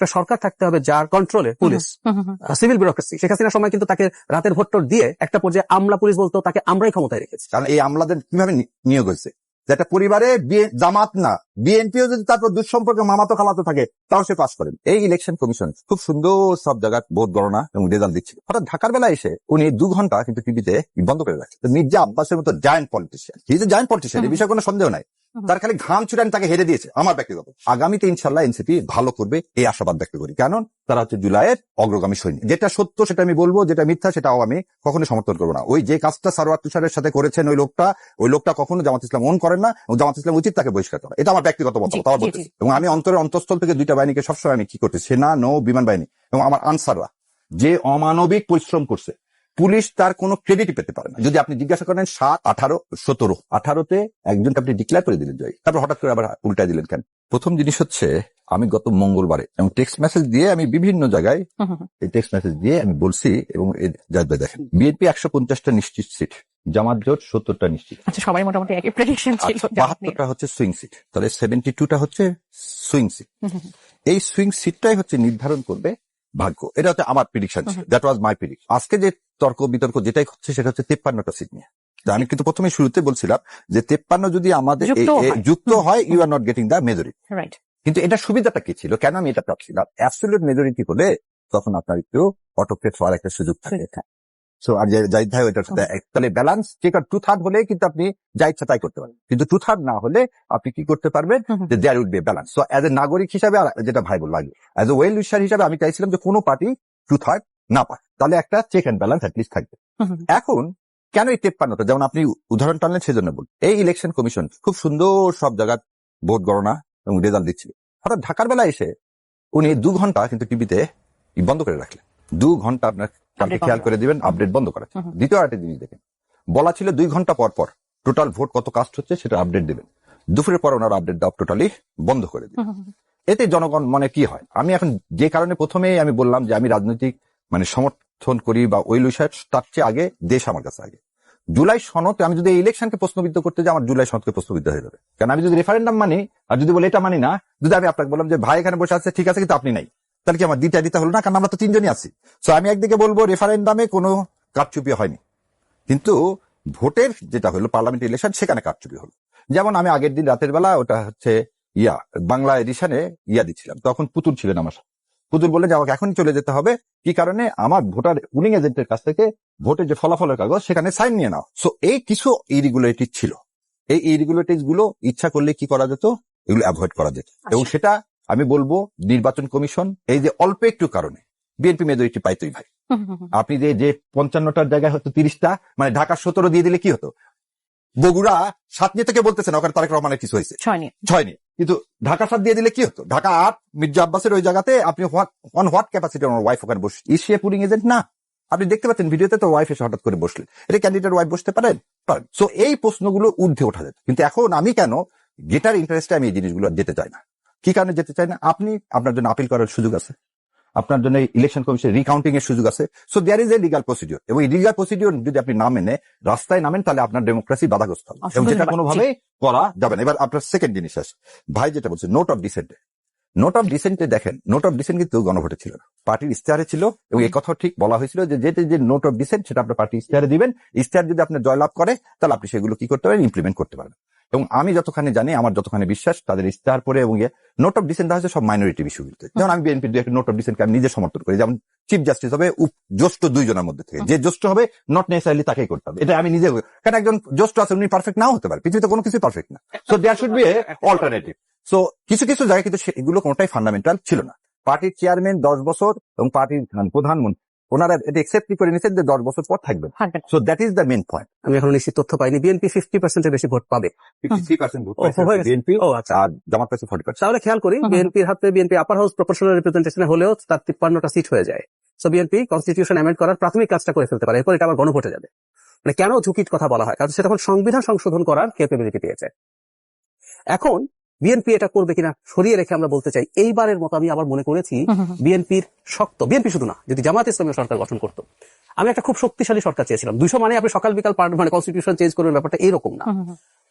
একটা সরকার থাকতে হবে যার কন্ট্রোলে পুলিশ। সিভিল ব্যুরোক্রেসি শেখ হাসিনার সময় কিন্তু তাকে রাতের ভোট টোট দিয়ে একটা পর্যায়ে আমলা পুলিশ বলতো তাকে আমরাই ক্ষমতায় রেখেছি। কারণ এই আমলাদের কীভাবে নিয়োগ হয়েছে? যে একটা পরিবারে বিয়ে- জামাত না বিএনপিও যদি তারপর দুঃসম্পর্কে মামাতো খালাতো থাকে তাও সে পাস করেন। এই ইলেকশন কমিশন খুব সুন্দর সব জায়গায় ভোট গণনা এবং রেজাল্ট দিচ্ছিল হঠাৎ ঢাকার বেলা এসে উনি দু ঘণ্টা কিন্তু টিভিতে বন্ধ করে রাখছে মির্জা আব্বাসের মতো giant politician a giant politician এই বিষয়ে কোনো সন্দেহ নাই। তার খালি ঘাম ছুটানি তাকে হেরে দিয়েছে আমার ব্যক্তিগত। আগামীতে ইনশাল্লাহ এনসিপি ভালো করবে এই আশাবাদ ব্যক্ত করি। কারণ তারা হচ্ছে জুলাইয়ের অগ্রগামী সৈনিক। যেটা সত্য সেটা আমি বলব যেটা মিথ্যা সেটাও আমি কখনো সমর্থন করব না। ওই যে কাজটা সারোয়ার তুষারের সাথে করেছেন ওই লোকটা ওই লোকটা কখনো জামাত ইসলাম ওন করেন না জামাত ইসলাম উচিত তাকে বহিষ্কার করা। এটা আমার ব্যক্তিগত মতামত বলতেছি। এবং আমি অন্তরের অন্তঃস্থল থেকে দুইটা বাহিনীকে সবসময় আমি কি করছি সেনা নৌ বিমান বাহিনী এবং আমার আনসাররা যে অমানবিক পরিশ্রম করছে। পুলিশ তার কোনো ক্রেডিট পেতে পারে না। যদি আপনি জিজ্ঞাসা করেন সাত আঠারো সতেরো আঠারোতে একজনকে আপনি ডিক্লেয়ার করে দিলেন জয়। তারপর হঠাৎ করে আবার উল্টায় দিলেন কেন? প্রথম জিনিস হচ্ছে আমি গত মঙ্গলবারে এবং টেক্সট মেসেজ দিয়ে আমি বিভিন্ন জায়গায়। এই টেক্সট মেসেজ দিয়ে আমি বলছি এবং দেখেন বিএনপি একশো পঞ্চাশটা নিশ্চিত সিট জামাত জোট সত্তরটা নিশ্চিত আচ্ছা সবাই মোটামুটি একই প্রেডিকশন ছিল আচ্ছা, বাহাত্তরটা হচ্ছে সুইং সিট তাহলে সেভেন্টি টুটা হচ্ছে সুইং সিট। এই সুইং সিটটাই হচ্ছে নির্ধারণ করবে ভাগ্য। এটা হচ্ছে আমার প্রিডিকশন ছিল দ্যাট ওয়াজ মাই প্রিডিকশন আজকে যে তর্ক বিতর্ক যেটাই হচ্ছে সেটা হচ্ছে তেপ্পান্নটা সিট নিয়ে। আমি কিন্তু প্রথমে শুরুতে বলছিলাম যে তেপ্পান্ন যদি আমাদের। যুক্ত হয়। You are not getting the majority right কিন্তু এটা সুবিধাটা কি ছিল? কেন আমি এটা চাচ্ছিলাম? অ্যাবসলিউট মেজরিটি হলে তখন আপনার একটু অটোপ্লেট হওয়ার একটা সুযোগ থাকে। সো আর যে- জাহিদ ভাই ওইটার সাথে তাহলে ব্যালেন্স ঠিক টু থার্ড হলে কিন্তু আপনি যা ইচ্ছা তাই করতে পারবেন। কিন্তু টু থার্ড না হলে আপনি কি করতে পারবেন। যে there would be balance so as a নাগরিক হিসাবে আর যেটা ভাই বলল আগে অ্যাজ এ ওয়েল উইশার হিসাবে আমি চাইছিলাম যে কোনো পার্টি টু থার্ড না পায় তাহলে একটা চেক অ্যান্ড ব্যালেন্স অ্যাটলিস্ট থাকবে। এখন কেন এই তেপ্পান্নটা? যেমন আপনি উদাহরণ টানলেন সেজন্য বলুন এই ইলেকশন কমিশন খুব সুন্দর সব জায়গায় ভোট গণনা এবং রেজাল্ট দিচ্ছিল। হঠাৎ ঢাকার বেলা এসে উনি দু ঘণ্টা কিন্তু টিভিতে বন্ধ করে রাখলেন। দু ঘণ্টা আপনার কালকে খেয়াল করে। দিবেন আপডেট বন্ধ করা। দ্বিতীয় আরেকটা জিনিস দেখেন। বলা ছিল দুই ঘণ্টা পর পর টোটাল ভোট কত কাস্ট হচ্ছে সেটা আপডেট দিবেন। দুপুরের পর ওনার আপডেট দেওয়া টোটালি বন্ধ করে দিবেন। এতে জনগণ মানে কি হয়? আমি এখন যে কারণে প্রথমেই আমি বললাম যে আমি রাজনৈতিক মানে সমর্থন করি বা ওই বিষয় তার চেয়ে আগে দেশ আমার কাছে আগে। জুলাই সনদে, আমি যদি ইলেকশনকে প্রশ্নবিদ্ধ করতে যাই, আমার জুলাই সনদকে প্রশ্নবিদ্ধ হয়ে যাবে। কারণ আমি যদি রেফারেন্ডাম মানি, আর যদি বলে এটা মানি না, যদি আমি আপনাকে বললাম যে, ভাই, এখানে বসে আছে, ঠিক আছে, কিন্তু আপনি নাই। তাহলে কি আমার দিতে দিতে হলো? না, কারণ আমরা তো তিনজনই আছি। সো আমি একদিকে বলব রেফারেন্ডামে কোনো কারচুপি হয়নি। কিন্তু ভোটের যেটা হলো পার্লামেন্ট ইলেকশন সেখানে কারচুপি হলো। যেমন আমি আগের দিন রাতের বেলা ওটা হচ্ছে ইয়া বাংলা এডিশনে ইয়া দিচ্ছিলাম। তখন পুতুল ছিলেন আমার পুতুল বললেন যে আমাকে এখনই চলে যেতে হবে। কি কারণে? আমার ভোটার পুলিং এজেন্টের কাছ থেকে ভোটের যে ফলাফলের কাগজ সেখানে সাইন নিয়ে নাও। সো এই কিছু ইরেগুলারিটি ছিল। এই ইরেগুলারিটিসগুলো ইচ্ছা করলে কি করা যেত? এগুলো অ্যাভয়েড করা যেত। এবং সেটা আমি বলব নির্বাচন কমিশন এই যে অল্প একটু কারণে। বিএনপি মেজরিটি পাইতই ভাই। আপনি যে যে পঞ্চান্নটার জায়গায় হতো তিরিশটা মানে ঢাকা সতেরো দিয়ে দিলে কি হতো? বগুড়া সাত নিয়ে থেকে বলতেছেন ওখানে তারেক রহমানের কিছু হয়েছে। ছয় নিয়ে কিন্তু ঢাকা সাত দিয়ে দিলে কি হতো? ঢাকা আট মির্জা আব্বাসের ওই জায়গাতে আপনি অন হোয়াট ক্যাপাসিটি আমার ওয়াইফ ওখানে বসে ইসিয়া পুলিং এজেন্ট না। আপনি দেখতে পাচ্ছেন ভিডিওতে তো ওয়াইফ এসে হঠাৎ করে বসলেন এটা ক্যান্ডিডেট ওয়াইফ বসতে পারেন? পারেন। সো এই প্রশ্নগুলো ঊর্ধ্বে ওঠা যেত কিন্তু এখন আমি কেন গেটার ইন্টারেস্টে আমি এই জিনিসগুলো যেতে চাই না? কি কারণে যেতে চাই না? আপনি আপনার জন্য আপিল করার সুযোগ আছে। আপনার জন্য ইলেকশন কমিশন রিকাউন্টিং এর সুযোগ আছে। So there is a legal procedure এবং লিগাল প্রসিডিওর যদি আপনি না মেনে রাস্তায় নামেন তাহলে আপনার ডেমোক্রেসি বাধাগ্রস্ত হবে। এবং যেটা কোনোভাবে করা যাবে না। এবার আপনার সেকেন্ড জিনিস আছে। ভাই যেটা বলছে নোট অফ ডিসেন্টে নোট অফ ডিসেন্টে দেখেন নোট অফ ডিসেন্ট কিন্তু গণভোটে ছিল পার্টির ইস্তাহারে ছিল এবং এই কথা ঠিক বলা হয়েছিল যে যেটা যে নোট অফ ডিসেন্ট সেটা আপনার পার্টি ইস্তাহারে দিবেন। ইস্তাহার যদি আপনার জয়লাভ করে তাহলে আপনি সেগুলো কি করতে পারেন? ইমপ্লিমেন্ট করতে পারেন এবং আমি যতখানি জানি আমার যতখানি বিশ্বাস তাদের ইস্তাহার পরে এবং নোট অফ ডিসেন্ট হচ্ছে সব মাইনরিটি বিষয়গুলোতে যেমন আমি বিএনপির একটা নোট অফ ডিসেন্টকে আমি নিজে সমর্থন করি। যেমন চিফ জাস্টিস হবে জ্যেষ্ঠ দুইজনের মধ্যে থেকে। যে জ্যেষ্ঠ হবে নট নেসারিলি তাকেই করতে হবে। এটা আমি নিজে কারণ একজন জ্যেষ্ঠ আছে উনি পারফেক্ট নাও হতে পারে। পৃথিবীতে কোনো কিছু পারফেক্ট না। So there should be alternative so কিছু কিছু জায়গায় কিন্তু সে- এগুলো কোনোটাই ফান্ডামেন্টাল ছিল না। পার্টির চেয়ারম্যান দশ বছর এবং পার্টির প্রধানমন্ত্রী ওনারা এটা একসেপ্ট করে নিয়েছেন যে দশ বছর পর থাকবেন। So that is the main point আমি এখন নিশ্চিত তথ্য পাইনি। বিএনপি ফিফটি পার্সেন্টের বেশি ভোট পাবে। বিএনপি ও আচ্ছা। আর জামাত ফর্টি পার্সেন্ট তাহলে খেয়াল করি বিএনপির হাতে বিএনপি আপার হাউস প্রপোর্শনাল রিপ্রেজেন্টেশনে হলেও তার তিপ্পান্নটা সিট হয়ে যায়। সো বিএনপি কনস্টিটিউশন অ্যামেন্ড করার প্রাথমিক কাজটা করে ফেলতে পারে। এরপর এটা আবার গণভোটে যাবে। মানে কেন ঝুঁকির কথা বলা হয়? কারণ সে তখন সংবিধান সংশোধন করার ক্যাপেবিলিটি পেয়েছে। এখন বিএনপি এটা করবে কিনা সরিয়ে রেখে আমরা বলতে চাই এইবারের মতো আমি আবার মনে করেছি। বিএনপির শক্ত বিএনপি শুধু না যদি জামাত ইসলামী সরকার গঠন করতো। আমি একটা খুব শক্তিশালী সরকার চেয়েছিলাম। দুইশো মানে আপনি সকাল বিকাল মানে কনস্টিটিউশন চেঞ্জ করবেন ব্যাপারটা এরকম না।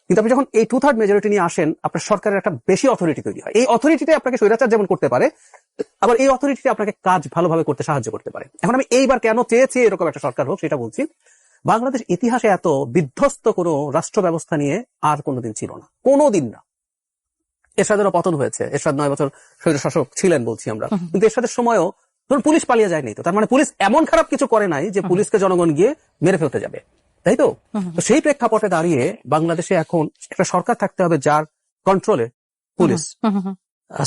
কিন্তু আপনি যখন এই টু থার্ড মেজরিটি নিয়ে আসেন আপনার সরকারের একটা বেশি অথরিটি তৈরি হয়। এই অথরিটিতে আপনাকে স্বৈরাচার যেমন করতে পারে আবার এই অথরিটি আপনাকে কাজ ভালোভাবে করতে সাহায্য করতে পারে। এখন আমি এইবার কেন চেয়েছি এরকম একটা সরকার হোক সেটা বলছি বাংলাদেশ ইতিহাসে এত বিধ্বস্ত কোনো রাষ্ট্র ব্যবস্থা নিয়ে আর কোনোদিন ছিল না। কোনোদিন না। এরশাদেরও পতন হয়েছে। এরশাদ নয় বছর স্বৈর শাসক ছিলেন বলছি আমরা। কিন্তু এরশাদের সময়ও ধরুন পুলিশ পালিয়ে যায়নি তো। তার মানে পুলিশ এমন খারাপ কিছু করে নাই যে পুলিশকে জনগণ গিয়ে মেরে ফেলতে যাবে। তাই তো? সেই প্রেক্ষাপটে দাঁড়িয়ে বাংলাদেশে এখন একটা সরকার থাকতে হবে যার কন্ট্রোলে পুলিশ।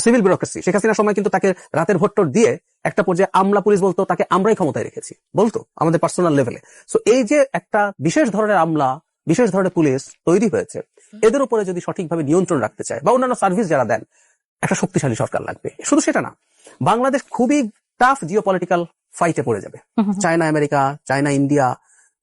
সিভিল ব্যুরোক্রেসি শেখ হাসিনার সময় কিন্তু তাকে রাতের ভোট্টর দিয়ে একটা পর্যায়ে আমলা পুলিশ বলতো, তাকে আমরাই ক্ষমতায় রেখেছি। বলতো? আমাদের পার্সোনাল লেভেলে সো এই যে একটা বিশেষ ধরনের আমলা, বিশেষ ধরনের পুলিশ তৈরি হয়েছে এদের উপরে যদি সঠিকভাবে নিয়ন্ত্রণ রাখতে চায় বা অন্যান্য সার্ভিস যারা দেন একটা শক্তিশালী সরকার লাগবে। শুধু সেটা না বাংলাদেশ খুবই টাফ জিও পলিটিক্যাল ফাইটে পড়ে যাবে। China America China India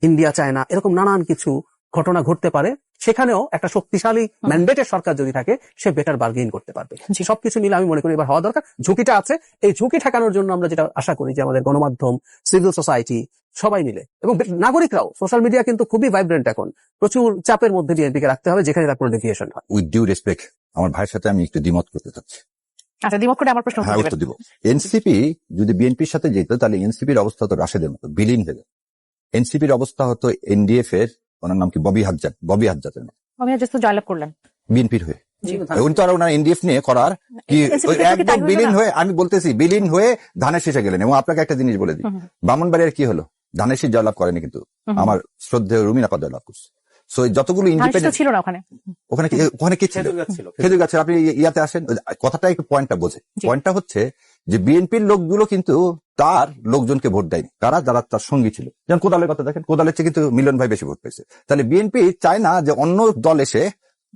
India China এরকম নানান কিছু ঘটনা ঘটতে পারে। সেখানেও একটা শক্তিশালী ম্যান্ডেটের সরকার যদি থাকে সে বেটার বার্গেইন করতে পারবে। সবকিছু মিলে আমি মনে করি এবার হওয়া দরকার। ঝুঁকিটা আছে। এই ঝুঁকি ঠেকানোর জন্য আমরা যেটা আশা করি যে আমাদের গণমাধ্যম সিভিল সোসাইটি সবাই মিলে এবং নাগরিকরাও সোশ্যাল মিডিয়া কিন্তু খুবই ভাইব্রেন্ট এখন। প্রচুর চাপের মধ্যে বিএনপিকে রাখতে হবে যেখানে তার কোনো ডেভিয়েশন হয়। উইথ ডিউ রেসপেক্ট আমার ভাইয়ের সাথে আমি একটু দ্বিমত করতে চাচ্ছি। আচ্ছা করে আমার প্রশ্ন হ্যাঁ উত্তর উত্তর দিব। এনসিপি যদি বিএনপির সাথে যেত তাহলে এনসিপির অবস্থা তো রাশেদের মতো বিলীন হয়ে যেত। এনসিপির অবস্থা হতো এনডিএফ এর ওনার নাম কি? ববি হাজ্জাত। ববি মতো আমি জাস্ট জয়লাভ করলেন। বিএনপির হয়ে। উনি তো আর ওনার এনডিএফ নিয়ে করার কি তে একদম বিলীন হয়ে আমি বলতেছি বিলীন হয়ে ধানের শেষে গেলেন। এবং আপনাকে একটা জিনিস বলে দিই। হুম, হুম। ব্রাহ্মণবাড়িয়ার কি হলো? ধানের শীষ জয়লাভ করেনি কিন্তু। আমার শ্রদ্ধেয় রুমিনাপা জয়লাভ করছে। সো যতগুলো ইন্ডিপেন্ডেন্ট ছিল না ওখানে। ওখানে কি ওখানে কি ছিল? খেজুর গাছের আপনি ইয়াতে আসেন? কথাটা একটু পয়েন্টটা বোঝে। পয়েন্টটা হচ্ছে যে বিএনপির লোকগুলো কিন্তু তার লোকজনকে ভোট দেয়নি। তারা যারা তার সঙ্গী ছিল। যেমন কোদালের কথা দেখেন কোদালের চেয়ে কিন্তু মিলন ভাই বেশি ভোট পেয়েছে। তাহলে বিএনপি চায় না যে অন্য দল এসে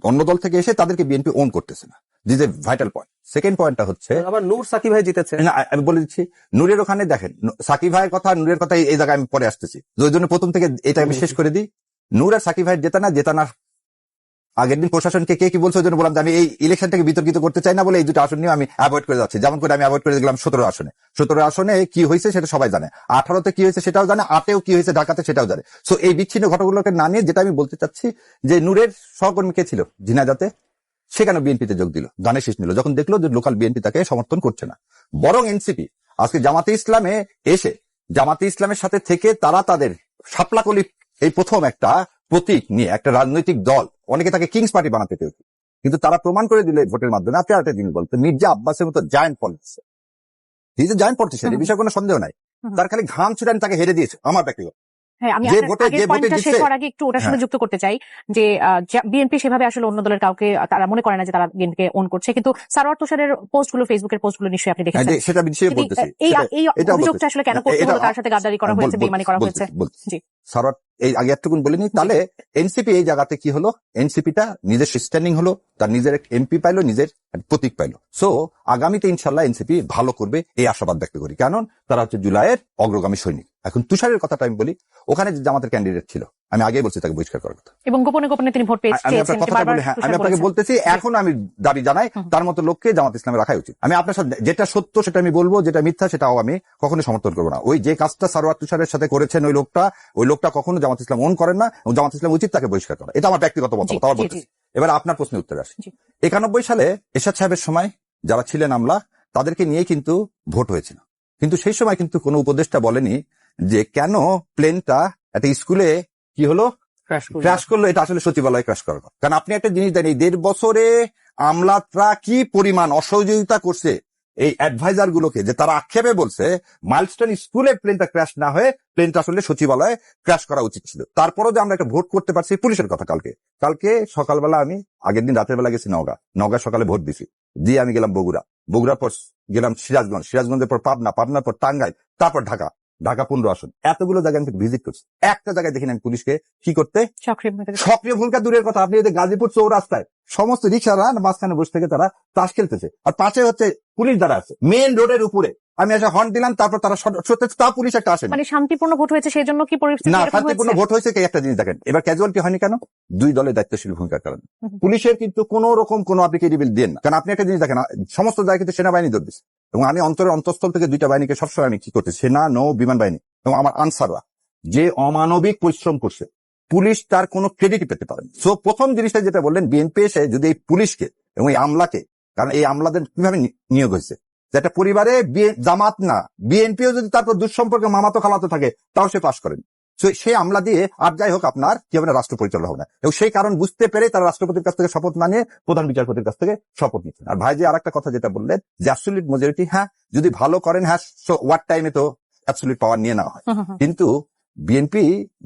অন্য দল থেকে এসে তাদেরকে বিএনপি ওন করতেছে না। This a vital point second পয়েন্টটা হচ্ছে আবার নূর সাকিব ভাই জিতেছে। আমি বলে দিচ্ছি নূরের ওখানে দেখেন সাকিব ভাইয়ের কথা নূরের কথা এই জায়গায় আমি পরে আসতেছি। ওই জন্য প্রথম থেকে এটা আমি শেষ করে দিই। নূর আর সাকিব ভাইয়ের জেতা না জেতানার আগের দিন প্রশাসনকে কে কি বলছে ওই জন্য বললাম যে আমি এই ইলেকশনটাকে বিতর্কিত করতে চাই না বলে এই দুটো আসন নিয়ে আমি অ্যাভয়েড করে যাচ্ছি। যেমন করে আমি অ্যাভয়েড করে দিলাম সতেরো আসনে। সতেরো আসনে কি হয়েছে সেটা সবাই জানে। আঠারোতে কি হয়েছে সেটাও জানে, আটেও কি হয়েছে ঢাকাতে সেটাও জানে। সো এই বিচ্ছিন্ন ঘটনাগুলোকে না নিয়ে যেটা আমি বলতে চাচ্ছি যে নূরের সহকর্মী কে ছিল? ঝিনাজাতে সেখানে বিএনপিতে যোগ দিল গানে শেষ নিল। যখন দেখল যে লোকাল বিএনপি তাকে সমর্থন করছে না। বরং এনসিপি আজকে জামাতে ইসলামে এসে, জামাতে ইসলামের সাথে থেকে তারা তাদের সাপলাকলি, এই প্রথম একটা প্রতীক নিয়ে একটা রাজনৈতিক দল অনেকে তাকে কিংস পার্টি বানাতে চেয়েছে কিন্তু তারা প্রমাণ করে দিলে ভোটের মাধ্যমে আপনি আরেকটা জিনিস বলতে মির্জা আব্বাসের মতো giant politician is a giant politician এই বিষয়ে কোনো সন্দেহ নাই। তার খালি ঘাম ছুটান তাকে হেরে দিয়েছে আমার ব্যক্তিগত হ্যাঁ আমি শেষ আগে একটু ওটার সাথে হ্যাঁ। যুক্ত করতে চাই যে বিএনপি সেভাবে আসলে অন্য দলের কাউকে তারা মনে করে না যে তারা বিএনপিকে ওন করছে। কিন্তু সারোয়ার তুষারের পোস্টগুলো ফেসবুকের পোস্টগুলো নিশ্চয়ই আপনি হ্যাঁ, দেখেছেন সেটা বিষয়ে বলতেছি এই সেটা- এই এটাও অভিযোগটা আসলে কেন করতে হলো? তার সাথে গাদ্দারি করা হয়েছে করা হয়েছে? জি। সারত এই আগে একটুকুন বলিনি তাহলে এনসিপি এই জায়গাতে কি হলো? এনসিপিটা নিজের স্ট্যান্ডিং হলো তার নিজের এমপি পাইলো নিজের প্রতীক পাইলো। সো আগামীতে ইনশাল্লাহ এনসিপি ভালো করবে এই আশাবাদ ব্যক্ত করি। কারণ তারা হচ্ছে জুলাইয়ের অগ্রগামী সৈনিক। এখন তুষারের কথাটা আমি বলি ওখানে যে জামাতের ক্যান্ডিডেট ছিল আমি আগেই বলছি তাকে বহিষ্কার করার কথা। এবং গোপনে গোপনে তিনি ভোট পেয়েছে আমি আপনার কথাটা বলি হ্যাঁ আমি আপনাকে বলতেছি এখন আমি দাবি জানাই তার মতো লোককে জামাত ইসলামে রাখাই উচিত। আমি আপনার সাথে যেটা সত্য সেটা আমি বলব যেটা মিথ্যা সেটাও আমি কখনো সমর্থন করব না। ওই যে কাজটা সারোয়ার তুষারের সাথে করেছেন ওই লোকটা ওই লোকটা কখনো জামাত ইসলাম ওন করেন না এবং জামাত ইসলাম উচিত তাকে বহিষ্কার করা। এটা আমার ব্যক্তিগত মতামত আবার বলতেছি। এবার আপনার প্রশ্নের উত্তর আসি। একানব্বই সালে এরশাদ সাহেবের সময় যারা ছিলেন আমলা তাদেরকে নিয়ে কিন্তু ভোট হয়েছিল। কিন্তু সেই সময় কিন্তু কোনো উপদেষ্টা বলেনি যে কেন প্লেনটা একটা স্কুলে কি হলো? ক্র্যাশ করল। এটা আসলে সচিবালয়ে ক্র্যাশ করার। কারণ আপনি একটা জিনিস দেন এই দেড় বছরে আমলাতরা কি পরিমাণ অসহযোগিতা করছে? এই অ্যাডভাইজার গুলোকে যে তারা আক্ষেপে বলছে মাইলস্টোন স্কুলে প্লেনটা ক্র্যাশ না হয়ে প্লেনটা আসলে সচিবালয়ে ক্র্যাশ করা উচিত ছিল। তারপরও যে আমরা একটা ভোট করতে পারছি পুলিশের কথা কালকে। কালকে সকালবেলা আমি আগের দিন রাতের বেলা গেছি নওগাঁ। নওগাঁ সকালে ভোট দিছি। দিয়ে আমি গেলাম বগুড়া। বগুড়ার পর গেলাম সিরাজগঞ্জ। সিরাজগঞ্জের পর পাবনা পাবনার পর টাঙ্গাইল তারপর ঢাকা। ঢাকা পনেরো আসন। এতগুলো জায়গায় আমি ভিজিট করছি। একটা জায়গায় দেখিনি আমি পুলিশকে কি করতে। সক্রিয় সক্রিয় ভূমিকা দূরের কথা। আপনি যদি গাজীপুর চৌরাস্তায় সমস্ত রিক্সারা মাঝখানে বসে থেকে তারা তাস খেলতেছে। আর পাশে হচ্ছে পুলিশ দ্বারা আছে। মেন রোডের উপরে। আমি এসে হর্ন দিলাম তারপর তারা সত্যি তা পুলিশ একটা আসে মানে শান্তিপূর্ণ ভোট হয়েছে সেই জন্য কি পরিস্থিতি না শান্তিপূর্ণ ভোট হয়েছে কি একটা জিনিস দেখেন। এবার ক্যাজুয়ালিটি হয়নি কেন? দুই দলের দায়িত্বশীল ভূমিকার কারণে। পুলিশের কিন্তু কোন রকম কোন আপনি ক্রেডিবিল দেন না। কারণ আপনি একটা জিনিস দেখেন সমস্ত জায়গায় কিন্তু সেনাবাহিনী দৌড় এবং আমি অন্তরের অন্তঃস্থল থেকে দুইটা বাহিনীকে সবসময় আমি কি করছি? সেনা নৌ বিমান বাহিনী এবং আমার আনসাররা। যে অমানবিক পরিশ্রম করছে পুলিশ তার কোনো ক্রেডিট পেতে পারেন। সো প্রথম জিনিসটা যেটা বললেন বিএনপি এসে যদি এই পুলিশকে এবং এই আমলাকে কারণ এই আমলাদের কীভাবে নিয়োগ হয়েছে যেটা পরিবারে জামাত না বিএনপিও যদি তারপর দুঃসম্পর্কে মামাতো খালাতো থাকে তাও সে পাশ করেন সেই আমলা দিয়ে আর যাই হোক আপনার কি হবে না রাষ্ট্র পরিচালনা হবে না এবং সেই কারণ বুঝতে পেরে তারা রাষ্ট্রপতির কাছ থেকে শপথ না নিয়ে প্রধান বিচারপতির কাছ থেকে শপথ নিচ্ছেন আর ভাই যে আর একটা কথা যেটা বললেন যে অ্যাবসলিউট মেজরিটি হ্যাঁ যদি ভালো করেন হ্যাঁ ওয়ার টাইমে তো অ্যাবসলিউট পাওয়ার নিয়ে নেওয়া হয়। কিন্তু বিএনপি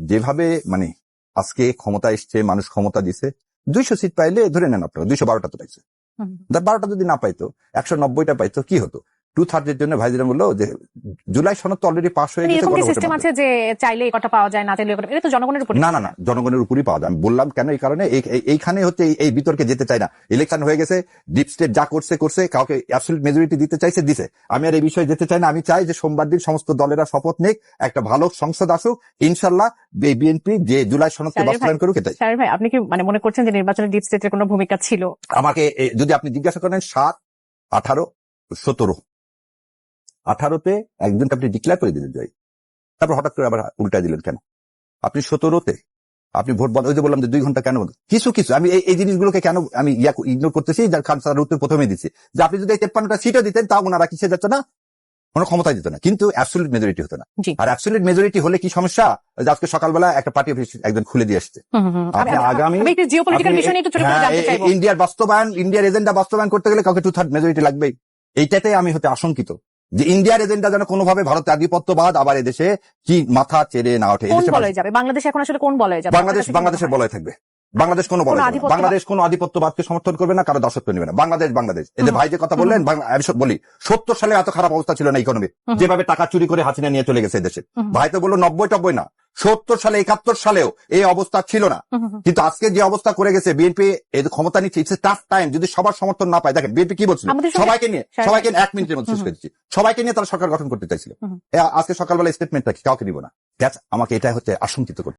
যেভাবে মানে আজকে ক্ষমতা এসছে মানুষ ক্ষমতা দিছে দুইশো সিট পাইলে ধরে নেন আপনারা দুইশো বারোটা তো পাইছে। বারোটা যদি না পাইতো একশো নব্বইটা পাইতো কি হতো? টু থার্ডের জন্য ভাই যেটা বলল যে জুলাই সনদ তো অলরেডি পাস হয়ে মানে গেছে সিস্টেম আছে যে চাইলে এই কটা পাওয়া যায় না চাইলে এটা তো জনগণের উপর না না না জনগণের উপরই পাওয়া যায়। আমি বললাম কেন এই কারণে? এই- এই- এইখানে হচ্ছে এই- বিতর্কে যেতে চাই না। ইলেকশন হয়ে গেছে ডিপ স্টেট যা করছে করছে কাউকে অ্যাবসলিউট মেজরিটি দিতে চাইছে দিছে। আমি আর এই বিষয়ে যেতে চাই না। আমি চাই যে সোমবার দিন সমস্ত দলেরা শপথ নিক একটা ভালো সংসদ আসুক ইনশাল্লাহ বিএনপি যে জুলাই সনদকে বাস্তবায়ন করুক এটাই। স্যার ভাই আপনি কি মানে মনে করছেন যে নির্বাচনে ডিপ স্টেটের কোনো ভূমিকা ছিল? আমাকে যদি আপনি জিজ্ঞাসা করেন সাত আঠারো সতেরো। আঠারোতে একজনকে আপনি ডিক্লেয়ার করে দিলেন জয়। তারপর হঠাৎ করে আবার উল্টা দিলেন কেন? আপনি সতেরোতে আপনি ভোট ওই যে বললাম যে দুই ঘণ্টা কেন কিছু কিছু। আমি এই- জিনিসগুলোকে কেন আমি ইগনোর করতেছি? যার খান স্যার উত্তর প্রথমে দিচ্ছি। যে আপনি যদি তেপ্পান্নটা সিটও দিতেন তা ওনারা কিসে যাচ্ছে না? কোনো ক্ষমতা দিত না। কিন্তু অ্যাবসলিউট মেজরিটি হতো না। আর অ্যাবসলিউট মেজরিটি হলে কি সমস্যা? আজকে সকালবেলা একটা পার্টি অফিস একজন খুলে দিয়ে আসছে। আপনি আগামী ইন্ডিয়ার বাস্তবায়ন ইন্ডিয়ার এজেন্ডা বাস্তবায়ন করতে গেলে কাউকে টু থার্ড মেজরিটি লাগবেই। এইটাতে আমি হতে আশঙ্কিত। যে ইন্ডিয়ার এজেন্ডা যেন কোনোভাবে ভারতের আধিপত্যবাদ আবার এদেশে কি মাথা চেড়ে না ওঠে কোন এদেশে যাবে? বাংলাদেশ এখন আসলে কোন বলয় যাবে? বাংলাদেশ বাংলাদেশের? বলয় থাকবে। বাংলাদেশ কোনো। আধিপত্যবাদ- বাংলাদেশ কোনো আধিপত্যবাদকে সমর্থন করবে না কারও দাসত্ব নেবে না। বাংলাদেশ বাংলাদেশ। এদের ভাই যে কথা বললেন আমি বলি সত্তর সালে এত খারাপ অবস্থা ছিল না ইকোনমি যেভাবে টাকা চুরি করে হাসিনা নিয়ে চলে গেছে দেশে। ভাই তো বলল নব্বই টব্বই না। সত্তর সালে একাত্তর সালেও এই অবস্থা ছিল না। কিন্তু আজকে যে অবস্থা করে গেছে বিএনপি এই যে ক্ষমতা নিচ্ছে ইটস টাফ টাইম যদি সবার সমর্থন না পায় দেখেন বিএনপি কি বলছিল? সবাইকে নিয়ে সবাইকে এক মিনিটের মধ্যে শেষ করে দিচ্ছি। সবাইকে নিয়ে তারা সরকার গঠন করতে চাইছিল। আজকে সকালবেলা স্টেটমেন্ট রাখি কাউকে নিব না। আমাকে এটা হচ্ছে আশঙ্কিত করছে।